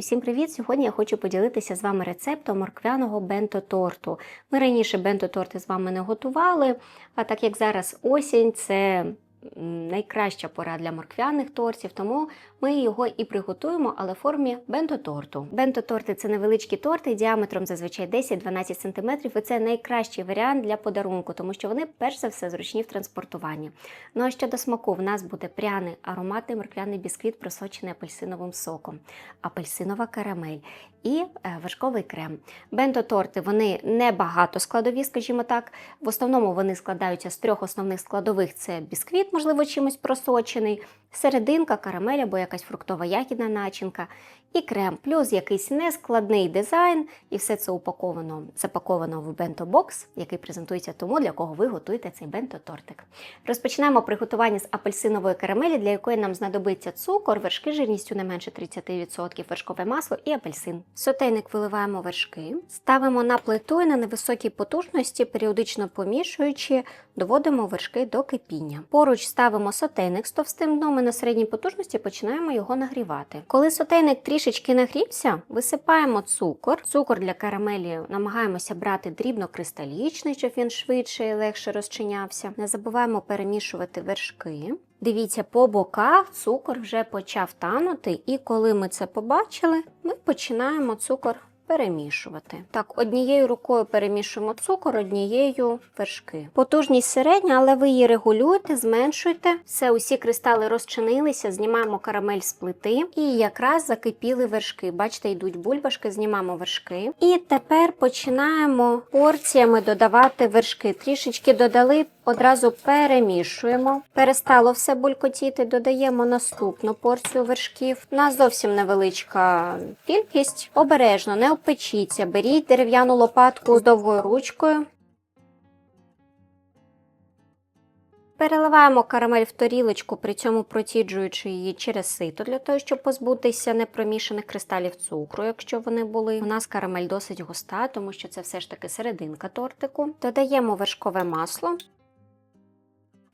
Усім привіт! Сьогодні я хочу поділитися з вами рецептом морквяного бенто-торту. Ми раніше бенто-торти з вами не готували, а так як зараз осінь, це найкраща пора для морквяних тортів, тому ми його і приготуємо, але в формі бенто-торту. Бенто-торти це невеличкі торти діаметром зазвичай 10-12 см, і це найкращий варіант для подарунку, тому що вони перш за все зручні в транспортуванні. Ну а щодо смаку, в нас буде пряний ароматний морквяний бісквіт, просочений апельсиновим соком, апельсинова карамель і е, вершковий крем. Бенто-торти вони не багато складові, скажімо так. В основному вони складаються з трьох основних складових: це бісквіт, можливо, чимось просочений, серединка, карамель або якась фруктова ягідна начинка, і крем, плюс якийсь нескладний дизайн, і все це упаковано, запаковано в бенто-бокс, який презентується тому, для кого ви готуєте цей бенто-тортик. Розпочинаємо приготування з апельсинової карамелі, для якої нам знадобиться цукор, вершки жирністю не менше 30%, вершкове масло і апельсин. В сотейник виливаємо вершки, ставимо на плиту і на невисокій потужності, періодично помішуючи, доводимо вершки до кипіння. Поруч ставимо сотейник з товстим дном і на середній потужності починаємо його нагрівати. Коли сотейник трішечки нагрівся, висипаємо цукор. Цукор для карамелі намагаємося брати дрібно-кристалічний, щоб він швидше і легше розчинявся. Не забуваємо перемішувати вершки. Дивіться, по боках цукор вже почав танути, і коли ми це побачили, ми починаємо цукор перемішувати. Так, однією рукою перемішуємо цукор, однією вершки. Потужність середня, але ви її регулюєте, зменшуйте. Все, усі кристали розчинилися, знімаємо карамель з плити і якраз закипіли вершки. Бачите, йдуть бульбашки, знімаємо вершки. І тепер починаємо порціями додавати вершки. Трішечки додали, одразу перемішуємо. Перестало все булькотіти, додаємо наступну порцію вершків. У нас зовсім невеличка кількість. Обережно, не обпечіться. Беріть дерев'яну лопатку з довгою ручкою. Переливаємо карамель в тарілочку, при цьому проціджуючи її через сито, для того, щоб позбутися непромішаних кристалів цукру, якщо вони були. У нас карамель досить густа, тому що це все ж таки серединка тортику. Додаємо вершкове масло.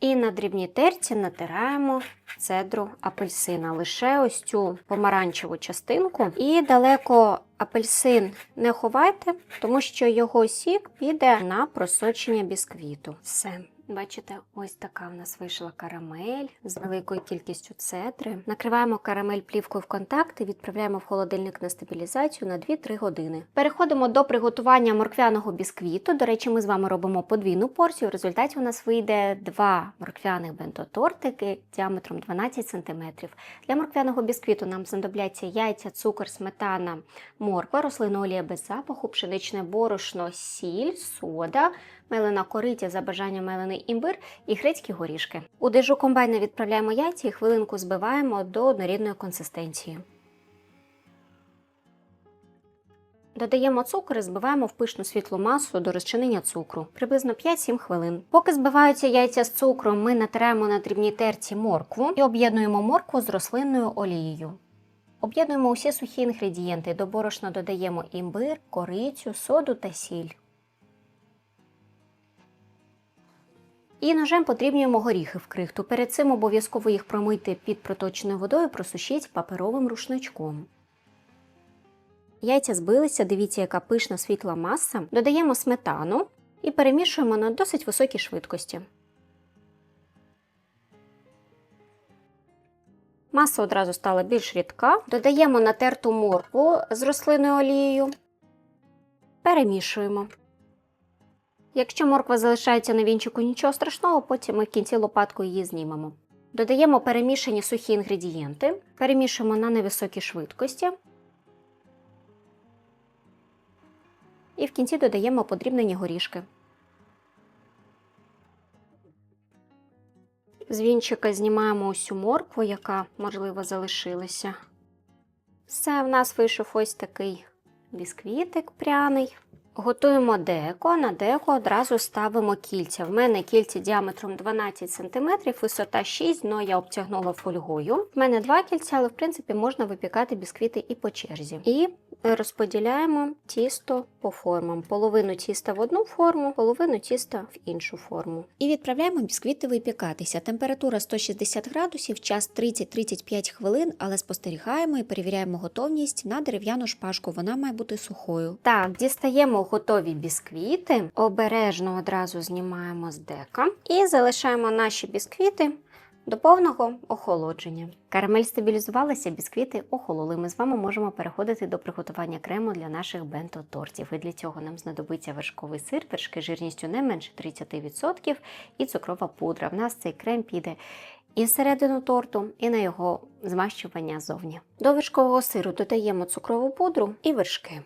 І на дрібній терці натираємо цедру апельсина. Лише ось цю помаранчеву частинку. І далеко апельсин не ховайте, тому що його сік піде на просочення бісквіту. Все. Бачите, ось така в нас вийшла карамель з великою кількістю цедри. Накриваємо карамель плівкою в контакт і відправляємо в холодильник на стабілізацію на 2-3 години. Переходимо до приготування морквяного бісквіту. До речі, ми з вами робимо подвійну порцію. В результаті у нас вийде два морквяних бенто-тортики діаметром 12 см. Для морквяного бісквіту нам знадобляться яйця, цукор, сметана, морква, рослинна олія без запаху, пшеничне борошно, сіль, сода, мелена кориця за бажанням мелений імбир і грецькі горішки. У дежу комбайна відправляємо яйця і хвилинку збиваємо до однорідної консистенції. Додаємо цукор і збиваємо в пишну світлу масу до розчинення цукру приблизно 5-7 хвилин. Поки збиваються яйця з цукром, ми натираємо на дрібній терці моркву і об'єднуємо моркву з рослинною олією. Об'єднуємо усі сухі інгредієнти. До борошна додаємо імбир, корицю, соду та сіль. І ножем подрібнюємо горіхи в крихту. Перед цим обов'язково їх промийте під проточною водою, просушіть паперовим рушничком. Яйця збилися, дивіться, яка пишна світла маса. Додаємо сметану і перемішуємо на досить високій швидкості. Маса одразу стала більш рідка. Додаємо натерту моркву з рослинною олією. Перемішуємо. Якщо морква залишається на вінчику, нічого страшного, потім ми в кінці лопаткою її знімемо. Додаємо перемішані сухі інгредієнти, перемішуємо на невисокій швидкості. І в кінці додаємо подрібнені горішки. З вінчика знімаємо усю моркву, яка, можливо, залишилася. Все, в нас вийшов ось такий бісквітик пряний. Готуємо деко. На деко одразу ставимо кільця. В мене кільця діаметром 12 см, висота 6 але я обтягнула фольгою. В мене два кільця, але в принципі можна випікати бісквіти і по черзі. І розподіляємо тісто по формам. Половину тіста в одну форму, половину тіста в іншу форму. І відправляємо бісквіти випікатися. Температура 160 градусів, час 30-35 хвилин, але спостерігаємо і перевіряємо готовність на дерев'яну шпажку. Вона має бути сухою. Так, дістаємо готові бісквіти, обережно одразу знімаємо з дека і залишаємо наші бісквіти до повного охолодження. Карамель стабілізувалася, бісквіти охололи. Ми з вами можемо переходити до приготування крему для наших бенто-тортів. І для цього нам знадобиться вершковий сир, вершки жирністю не менше 30% і цукрова пудра. В нас цей крем піде і всередину торту, і на його змащування ззовні. До вершкового сиру додаємо цукрову пудру і вершки.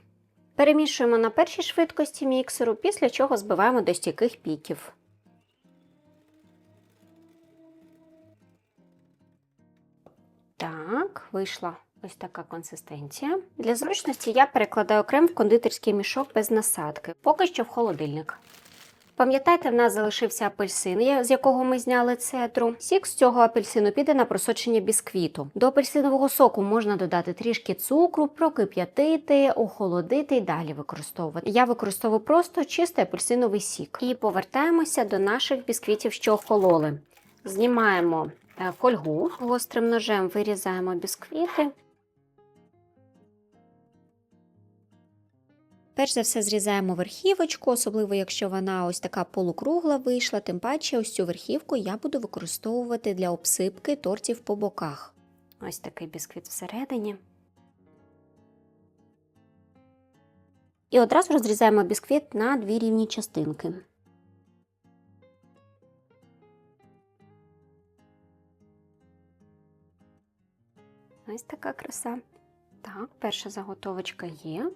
Перемішуємо на першій швидкості міксеру, після чого збиваємо до стійких піків. Так, вийшла ось така консистенція. Для зручності я перекладаю крем в кондитерський мішок без насадки, поки що в холодильник. Пам'ятаєте, в нас залишився апельсин, з якого ми зняли цедру. Сік з цього апельсину піде на просочення бісквіту. До апельсинового соку можна додати трішки цукру, прокип'ятити, охолодити і далі використовувати. Я використовую просто чистий апельсиновий сік. І повертаємося до наших бісквітів, що охололи. Знімаємо е, фольгу, гострим ножем вирізаємо бісквіти. Перш за все зрізаємо верхівочку, особливо якщо вона ось така полукругла вийшла, тим паче ось цю верхівку я буду використовувати для обсипки тортів по боках. Ось такий бісквіт всередині. І одразу розрізаємо бісквіт на дві рівні частинки. Ось така краса. Так, перша заготовочка є.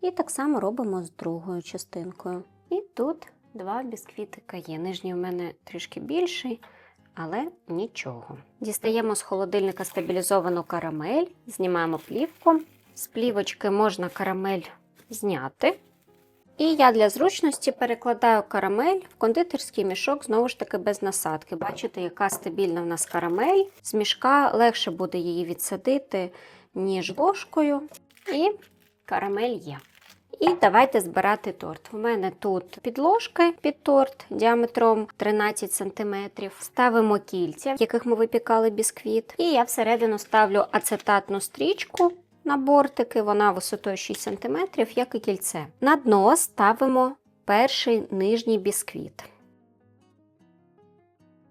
І так само робимо з другою частинкою. І тут два бісквітика є. Нижній у мене трішки більший, але нічого. Дістаємо з холодильника стабілізовану карамель, знімаємо плівку. З плівочки можна карамель зняти. І я для зручності перекладаю карамель в кондитерський мішок, знову ж таки без насадки. Бачите, яка стабільна в нас карамель. З мішка легше буде її відсадити, ніж ложкою. І карамель є. І давайте збирати торт. У мене тут підложки під торт діаметром 13 см. Ставимо кільця, в яких ми випікали бісквіт. І я всередину ставлю ацетатну стрічку на бортики, вона висотою 6 см, як і кільце. На дно ставимо перший нижній бісквіт.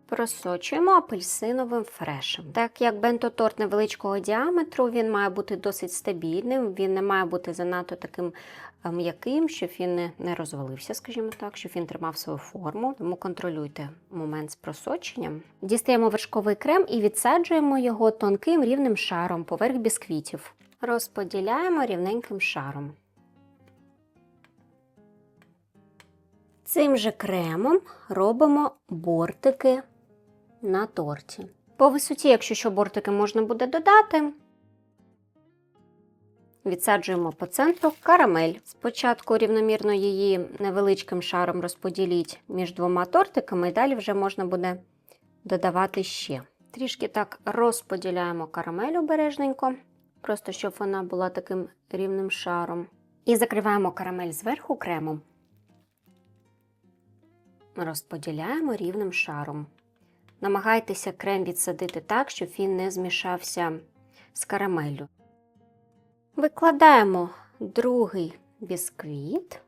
Просочуємо апельсиновим фрешем. Так як бенто-торт невеличкого діаметру, він має бути досить стабільним, він не має бути занадто таким е, м'яким, щоб він не, розвалився, скажімо так, щоб він тримав свою форму. Тому контролюйте момент з просоченням. Дістаємо вершковий крем і відсаджуємо його тонким рівним шаром поверх бісквітів. Розподіляємо рівненьким шаром. Цим же кремом робимо бортики на торті. По висоті, якщо що бортики можна буде додати, відсаджуємо по центру карамель. Спочатку рівномірно її невеличким шаром розподіліть між двома тортиками, і далі вже можна буде додавати ще. Трішки так розподіляємо карамель обережненько, просто щоб вона була таким рівним шаром. І закриваємо карамель зверху кремом. Розподіляємо рівним шаром. Намагайтеся крем відсадити так, щоб він не змішався з карамеллю. Викладаємо другий бісквіт,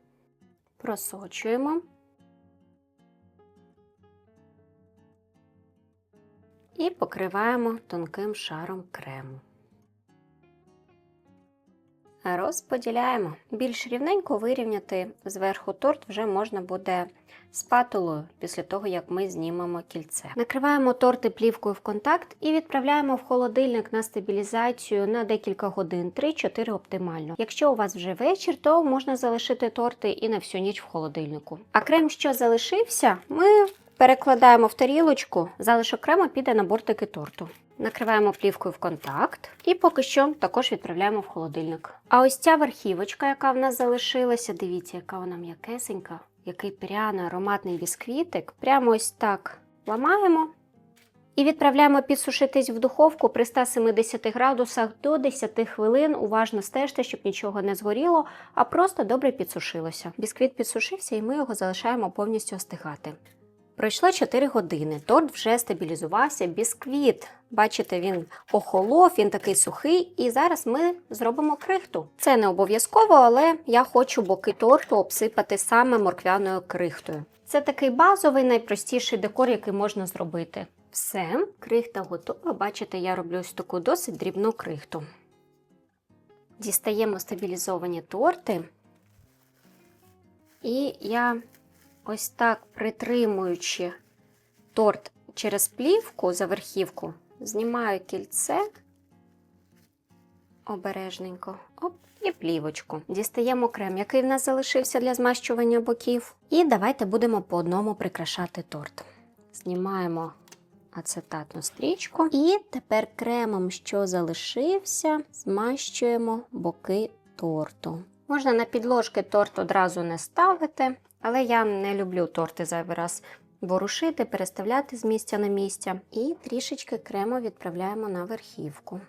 просочуємо і покриваємо тонким шаром крему. Розподіляємо. Більш рівненько вирівняти зверху торт вже можна буде спатулою після того, як ми знімемо кільце. Накриваємо торти плівкою в контакт і відправляємо в холодильник на стабілізацію на декілька годин, 3-4 оптимально. Якщо у вас вже вечір, то можна залишити торти і на всю ніч в холодильнику. А крем, що залишився, ми перекладаємо в тарілочку, залишок крему піде на бортики торту. Накриваємо плівкою в контакт і поки що також відправляємо в холодильник. А ось ця верхівочка, яка в нас залишилася, дивіться, яка вона м'якесенька, який пряний ароматний бісквітик. Прямо ось так ламаємо І відправляємо підсушитись в духовку при 170 градусах до 10 хвилин. Уважно стежте, щоб нічого не згоріло, а просто добре підсушилося. Бісквіт підсушився, і ми його залишаємо повністю остигати. Пройшло 4 години. Торт вже стабілізувався, бісквіт. Бачите, він охолов, він такий сухий, і зараз ми зробимо крихту. Це не обов'язково, але я хочу боки торту обсипати саме морквяною крихтою. Це такий базовий, найпростіший декор, який можна зробити. Все, крихта готова. Бачите, я роблю ось таку досить дрібну крихту. Дістаємо стабілізовані торти. І я ось так притримуючи торт через плівку за верхівку, знімаю кільце обережненько. Оп, і плівочку. Дістаємо крем, який в нас залишився для змащування боків. І давайте будемо по одному прикрашати торт. Знімаємо ацетатну стрічку. І тепер кремом, що залишився, змащуємо боки торту. Можна на підложки торт одразу не ставити, але я не люблю торти зайвий раз ворушити, переставляти з місця на місця. І трішечки крему відправляємо на верхівку.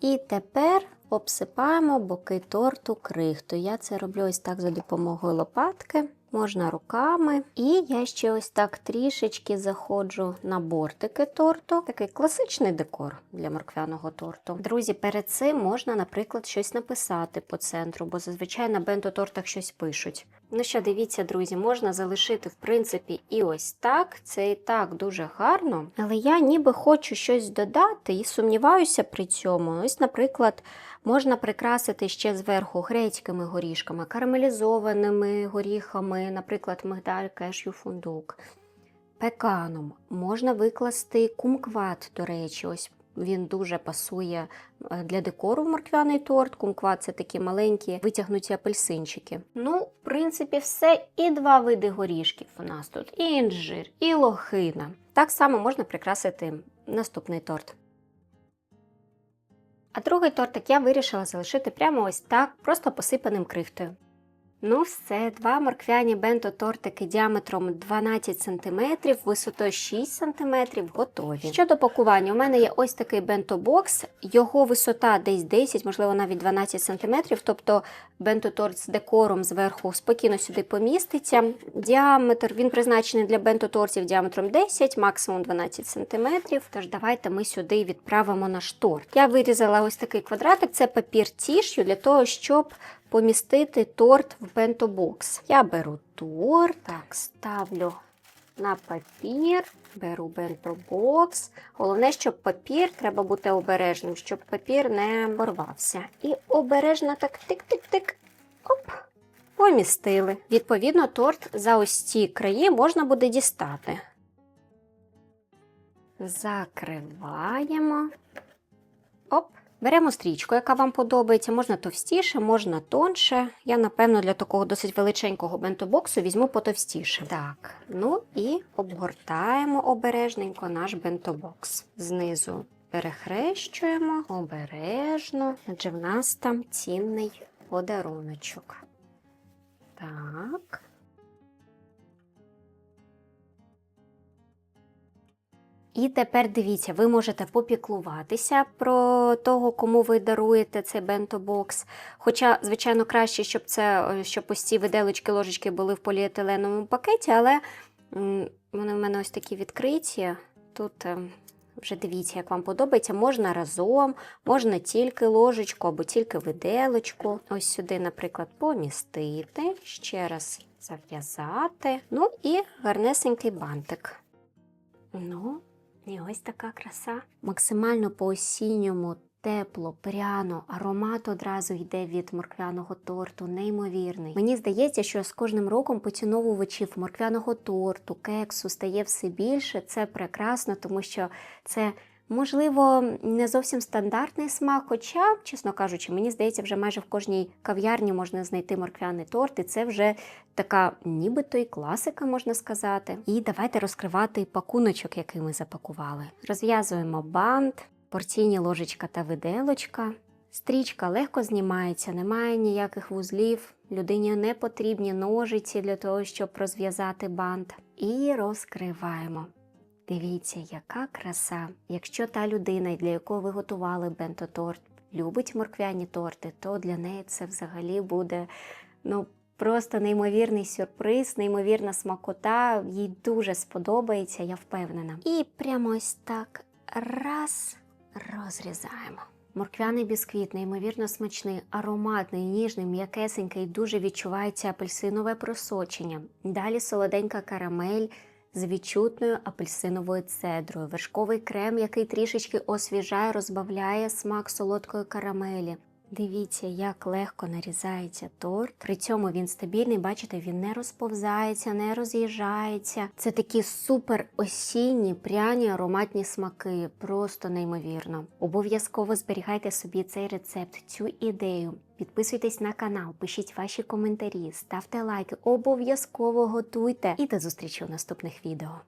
І тепер обсипаємо боки торту крихтою. Я це роблю ось так за допомогою лопатки, можна руками. І я ще ось так трішечки заходжу на бортики торту. Такий класичний декор для морквяного торту. Друзі, перед цим можна, наприклад, щось написати по центру, бо зазвичай на бенто-тортах щось пишуть. Ну що, дивіться, друзі, можна залишити, в принципі, і ось так. Це і так дуже гарно. Але я ніби хочу щось додати і сумніваюся при цьому. Ось, наприклад, можна прикрасити ще зверху грецькими горішками, карамелізованими горіхами, наприклад, мигдаль, кешю, фундук. Пеканом можна викласти кумкват, до речі, ось він дуже пасує е, для декору в морквяний торт. Кумкват це такі маленькі витягнуті апельсинчики. Ну, в принципі, все. І два види горішків у нас тут: і інжир, і лохина. Так само можна прикрасити наступний торт. А другий тортик я вирішила залишити прямо ось так, просто посипаним крихтою. Ну, все, два морквяні бенто-тортики діаметром 12 см, висотою 6 см готові. Щодо пакування, у мене є ось такий бенто-бокс, його висота десь 10, можливо, навіть 12 см, тобто бенто-торт з декором зверху спокійно сюди поміститься. Діаметр він призначений для бенто-тортів діаметром 10, максимум 12 см. Тож давайте ми сюди відправимо наш торт. Я вирізала ось такий квадратик, це папір тішю для того, щоб помістити торт в бентобокс. Я беру торт, так, ставлю на папір, беру бентобокс. Головне, щоб папір, треба бути обережним, щоб папір не порвався. І обережно так тик-тик-тик. Оп, помістили. Відповідно, торт за ось ці краї можна буде дістати. Закриваємо. Беремо стрічку, яка вам подобається, можна товстіше, можна тонше. Я, напевно, для такого досить величенького бентобоксу візьму потовстіше. Так, ну і обгортаємо обережненько наш бентобокс. Знизу перехрещуємо обережно, адже в нас там цінний подаруночок. Так. І тепер дивіться, ви можете попіклуватися про того, кому ви даруєте цей бенто-бокс. Хоча, звичайно, краще, щоб це щоб ось ці виделочки, ложечки були в поліетиленовому пакеті, але вони в мене ось такі відкриті. Тут е, вже дивіться, як вам подобається. Можна разом, можна тільки ложечку або тільки виделочку. Ось сюди, наприклад, помістити, ще раз зав'язати. Ну і гарнесенький бантик. Ну, і ось така краса. Максимально по осінньому тепло, пряно, аромат одразу йде від морквяного торту, неймовірний. Мені здається, що з кожним роком поціновувачів морквяного торту, кексу стає все більше. Це прекрасно, тому що це. Можливо, не зовсім стандартний смак, хоча, чесно кажучи, мені здається, вже майже в кожній кав'ярні можна знайти морквяний торт, і це вже така, нібито і класика, можна сказати. І давайте розкривати пакуночок, який ми запакували. Розв'язуємо бант, порційні ложечка та виделочка. Стрічка легко знімається, немає ніяких вузлів. Людині не потрібні ножиці для того, щоб розв'язати бант. І розкриваємо. Дивіться, яка краса. Якщо та людина, для якої ви готували бенто-торт, любить морквяні торти, то для неї це взагалі буде ну, просто неймовірний сюрприз, неймовірна смакота. Їй дуже сподобається, я впевнена. І прямо ось так раз розрізаємо. Морквяний бісквіт, неймовірно смачний, ароматний, ніжний, м'якесенький, дуже відчувається апельсинове просочення. Далі солоденька карамель з відчутною апельсиновою цедрою, вершковий крем, який трішечки освіжає, розбавляє смак солодкої карамелі. Дивіться, як легко нарізається торт. При цьому він стабільний, бачите, він не розповзається, не роз'їжджається. Це такі супер осінні, пряні ароматні смаки, просто неймовірно. Обов'язково зберігайте собі цей рецепт, цю ідею. Підписуйтесь на канал, пишіть ваші коментарі, ставте лайки, обов'язково готуйте і до зустрічі у наступних відео.